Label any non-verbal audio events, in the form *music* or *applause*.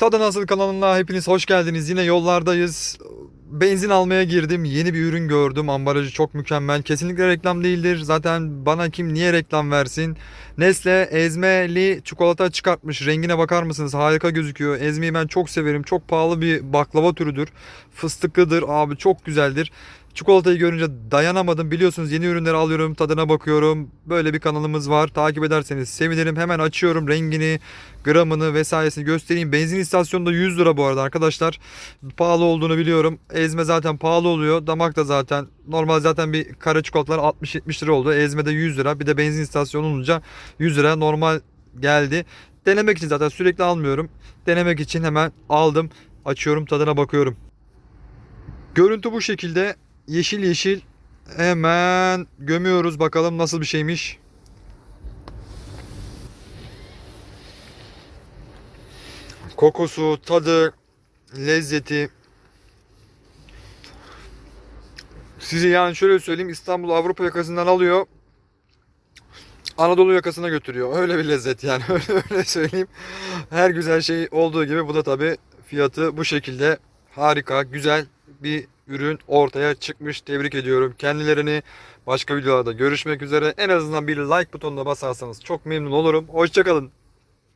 Tadı Nasıl kanalına hepiniz hoş geldiniz. Yine yollardayız. Benzin almaya girdim. Yeni bir ürün gördüm. Ambalajı çok mükemmel. Kesinlikle reklam değildir. Zaten bana kim niye reklam versin? Nesle ezmeli çikolata çıkartmış. Rengine bakar mısınız? Harika gözüküyor. Ezmeyi ben çok severim. Çok pahalı bir baklava türüdür. Fıstıklıdır abi çok güzeldir. Çikolatayı görünce dayanamadım. Biliyorsunuz yeni ürünleri alıyorum, tadına bakıyorum. Böyle bir kanalımız var. Takip ederseniz sevinirim. Hemen açıyorum rengini, gramını vesairesini göstereyim. Benzin istasyonunda 100 lira bu arada arkadaşlar. Pahalı olduğunu biliyorum. Ezme zaten pahalı oluyor. Damak da zaten normal zaten bir kare çikolatalar 60-70 lira oldu. Ezme de 100 lira. Bir de benzin istasyonu olunca 100 lira normal geldi. Denemek için zaten sürekli almıyorum. Denemek için hemen aldım. Açıyorum tadına bakıyorum. Görüntü bu şekilde. Yeşil yeşil. Hemen gömüyoruz bakalım nasıl bir şeymiş. Kokusu, tadı, lezzeti. Sizi yani şöyle söyleyeyim İstanbul Avrupa yakasından alıyor. Anadolu yakasına götürüyor. Öyle bir lezzet yani. *laughs* Öyle, öyle söyleyeyim. Her güzel şey olduğu gibi bu da tabi fiyatı bu şekilde harika, güzel bir ürün ortaya çıkmış. Tebrik ediyorum kendilerini. Başka videolarda görüşmek üzere. En azından bir like butonuna basarsanız çok memnun olurum. Hoşçakalın.